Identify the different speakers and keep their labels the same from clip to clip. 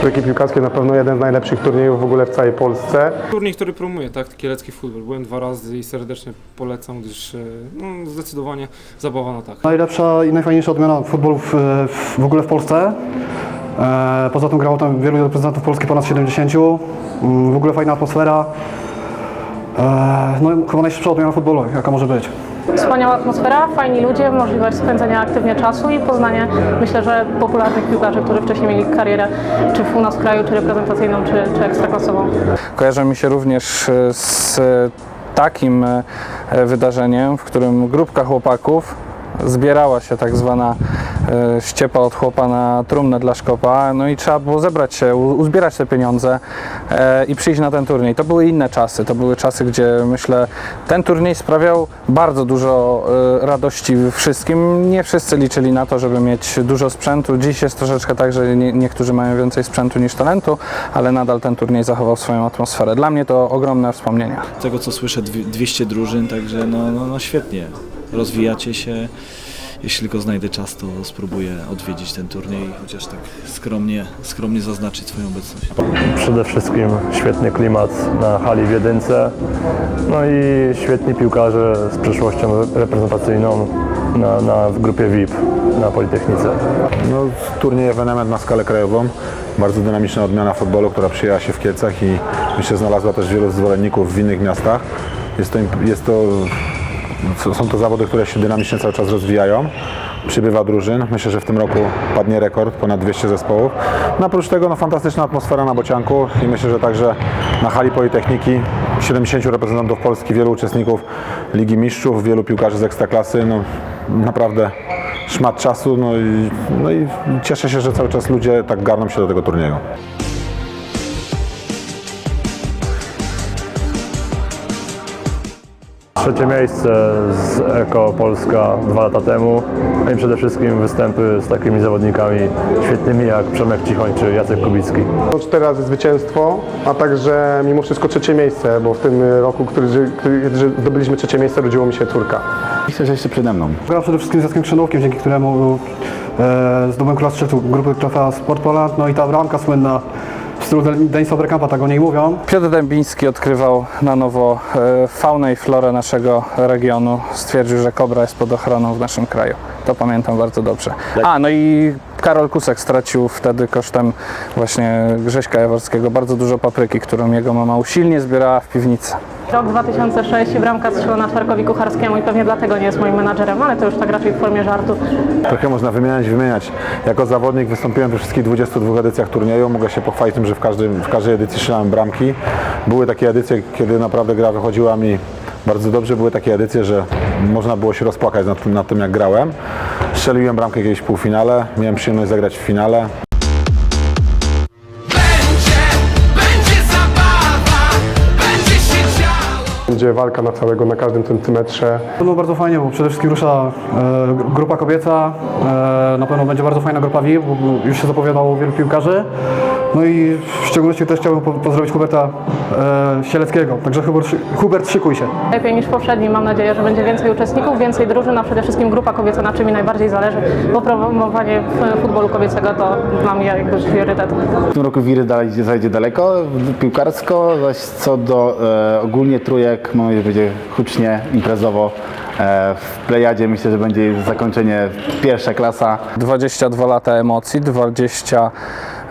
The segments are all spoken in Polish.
Speaker 1: trójki piłkarskiej na pewno jeden z najlepszych turniejów w ogóle w całej Polsce.
Speaker 2: Turniej, który promuje, tak, kielecki futbol. Byłem dwa razy i serdecznie polecam, gdyż e, no, zdecydowanie zabawa na tak.
Speaker 3: Najlepsza i najfajniejsza odmiana futbolu w, w, ogóle w Polsce. E, poza tym grało tam wielu reprezentantów Polski, ponad 70. Mm, w ogóle fajna atmosfera. E, no i chyba najszybsza odmiana futbolu, jaka może być.
Speaker 4: Wspaniała atmosfera, fajni ludzie, możliwość spędzenia aktywnie czasu i poznanie, myślę, że popularnych piłkarzy, którzy wcześniej mieli karierę czy u nas w kraju, czy reprezentacyjną, czy, czy ekstraklasową.
Speaker 5: Kojarzy mi się również e, z takim e, wydarzeniem, w którym grupka chłopaków zbierała się tak zwana e, ściepa od chłopa na trumnę dla szkopa, no i trzeba było zebrać się, uzbierać te pieniądze e, i przyjść na ten turniej. To były inne czasy, to były czasy, gdzie myślę, ten turniej sprawiał bardzo dużo e, radości wszystkim. Nie wszyscy liczyli na to, żeby mieć dużo sprzętu. Dziś jest troszeczkę tak, że nie, niektórzy mają więcej sprzętu niż talentu, ale nadal ten turniej zachował swoją atmosferę. Dla mnie to ogromne wspomnienia.
Speaker 6: Z tego co słyszę, dwi- 200 drużyn, także no, no, no świetnie. Rozwijacie się. Jeśli tylko znajdę czas, to spróbuję odwiedzić ten turniej, chociaż tak skromnie, skromnie zaznaczyć swoją obecność.
Speaker 7: Przede wszystkim świetny klimat na hali w Jedynce, no i świetni piłkarze z przeszłością reprezentacyjną na, na w grupie VIP na Politechnice.
Speaker 8: No, turniej ewenement na skalę krajową. Bardzo dynamiczna odmiana futbolu, która przyjęła się w Kielcach i myślę znalazła też wielu zwolenników w innych miastach. Jest to, jest to, są to zawody, które się dynamicznie cały czas rozwijają. Przybywa drużyn. Myślę, że w tym roku padnie rekord, ponad 200 zespołów. No, oprócz tego no, fantastyczna atmosfera na Bocianku i myślę, że także na hali Politechniki 70 reprezentantów Polski, wielu uczestników Ligi Mistrzów, wielu piłkarzy z Ekstraklasy. No, naprawdę szmat czasu, no i, no i cieszę się, że cały czas ludzie tak garną się do tego turnieju.
Speaker 7: Trzecie miejsce z Eko Polska dwa lata temu, no i przede wszystkim występy z takimi zawodnikami świetnymi jak Przemek Cichoń czy Jacek Kubicki.
Speaker 1: No, cztery razy zwycięstwo, a także mimo wszystko trzecie miejsce, bo w tym roku, który, który, kiedy zdobyliśmy trzecie miejsce, rodziło mi się córka.
Speaker 8: Myślę, że jeszcze przede mną.
Speaker 3: Gra przede wszystkim z Jackiem Krzynówkiem, dzięki któremu e, zdobyłem klas grupy trofea Sport Poland. No i ta bramka słynna w stylu Den- Denisa Bergkampa, tak o niej mówią.
Speaker 5: Piotr Dębiński odkrywał na nowo e, faunę i florę naszego regionu. Stwierdził, że kobra jest pod ochroną w naszym kraju. To pamiętam bardzo dobrze. A, no i Karol Kusek stracił wtedy kosztem właśnie Grześka Jaworskiego bardzo dużo papryki, którą jego mama usilnie zbierała w piwnicy.
Speaker 4: Rok 2006, bramka strzelona Czarkowi Kucharskiemu i pewnie dlatego nie jest moim menadżerem, ale to już tak raczej w formie żartu.
Speaker 8: Trochę można wymieniać, wymieniać. Jako zawodnik wystąpiłem we wszystkich 22 edycjach turnieju. Mogę się pochwalić tym, że w, każdym, w każdej edycji strzelałem bramki. Były takie edycje, kiedy naprawdę gra wychodziła mi bardzo dobrze. Były takie edycje, że można było się rozpłakać nad tym, nad tym jak grałem. Strzeliłem bramkę kiedyś w półfinale. Miałem przyjemność zagrać w finale.
Speaker 9: Będzie
Speaker 1: walka na całego, na każdym centymetrze.
Speaker 3: To było bardzo fajnie, bo przede wszystkim rusza e, grupa kobieca, e, na pewno będzie bardzo fajna grupa VIP, bo już się zapowiadało wielu piłkarzy. No i w szczególności też chciałbym po- pozdrowić Huberta e, Sieleckiego, także Hubert, szy- Hubert szykuj się.
Speaker 4: Lepiej niż poprzedni, mam nadzieję, że będzie więcej uczestników, więcej drużyn, a przede wszystkim grupa kobieca, na czym mi najbardziej zależy, bo promowanie futbolu kobiecego to dla mnie jakby priorytet.
Speaker 10: W tym roku Wiry dalej zajdzie daleko piłkarsko, zaś co do e, ogólnie trójek, mam nadzieję, że będzie hucznie, imprezowo. E, w Plejadzie myślę, że będzie zakończenie pierwsza klasa.
Speaker 5: 22 lata emocji,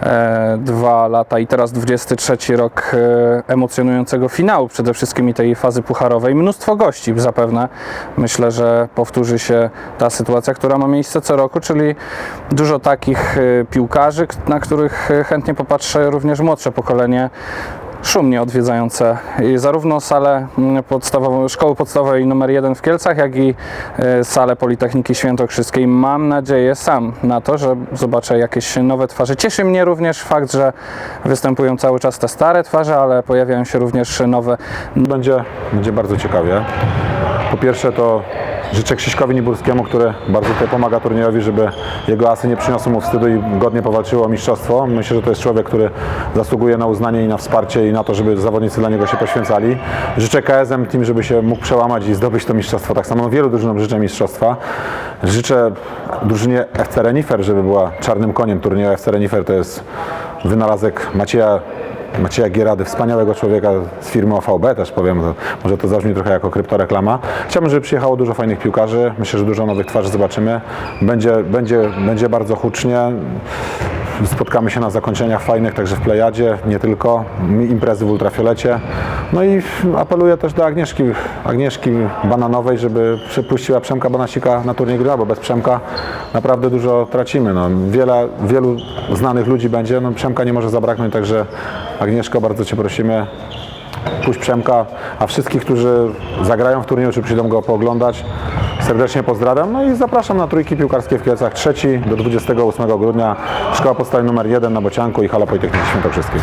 Speaker 5: 22 lata i teraz 23 rok e, emocjonującego finału, przede wszystkim i tej fazy pucharowej. Mnóstwo gości zapewne. Myślę, że powtórzy się ta sytuacja, która ma miejsce co roku, czyli dużo takich e, piłkarzy, na których e, chętnie popatrzy również młodsze pokolenie szumnie odwiedzające zarówno salę mm, podstawową, szkoły podstawowej numer 1 w Kielcach, jak i e, salę Politechniki Świętokrzyskiej. Mam nadzieję sam na to, że zobaczę jakieś nowe twarze. Cieszy mnie również fakt, że występują cały czas te stare twarze, ale pojawiają się również nowe.
Speaker 8: Będzie, będzie bardzo ciekawie. Po pierwsze to życzę Krzyśkowi Niburskiemu, który bardzo tutaj pomaga turniejowi, żeby jego asy nie przyniosły mu wstydu i godnie powalczyło o mistrzostwo. Myślę, że to jest człowiek, który zasługuje na uznanie i na wsparcie i na to, żeby zawodnicy dla niego się poświęcali. Życzę KSM Team, żeby się mógł przełamać i zdobyć to mistrzostwo. Tak samo wielu drużynom życzę mistrzostwa. Życzę drużynie FC Renifer, żeby była czarnym koniem turnieju. FC Renifer to jest wynalazek Macieja Macieja Gierady, wspaniałego człowieka z firmy OVB też powiem, może to zabrzmi trochę jako kryptoreklama. Chciałbym, żeby przyjechało dużo fajnych piłkarzy, myślę, że dużo nowych twarzy zobaczymy. Będzie, będzie, będzie bardzo hucznie. Spotkamy się na zakończeniach fajnych, także w Plejadzie, nie tylko, imprezy w Ultrafiolecie. No i apeluję też do Agnieszki, Agnieszki Bananowej, żeby przepuściła Przemka Banasika na turniej gry, bo bez Przemka naprawdę dużo tracimy. No, wiele, wielu znanych ludzi będzie, no Przemka nie może zabraknąć, także Agnieszko, bardzo Cię prosimy, puść Przemka, a wszystkich, którzy zagrają w turnieju, czy przyjdą go pooglądać, serdecznie pozdrawiam. No i zapraszam na trójki piłkarskie w Kielcach 3 do 28 grudnia. Szkoła podstawowa numer 1 na Bocianku i Hala Politechniki Świętokrzyskiej.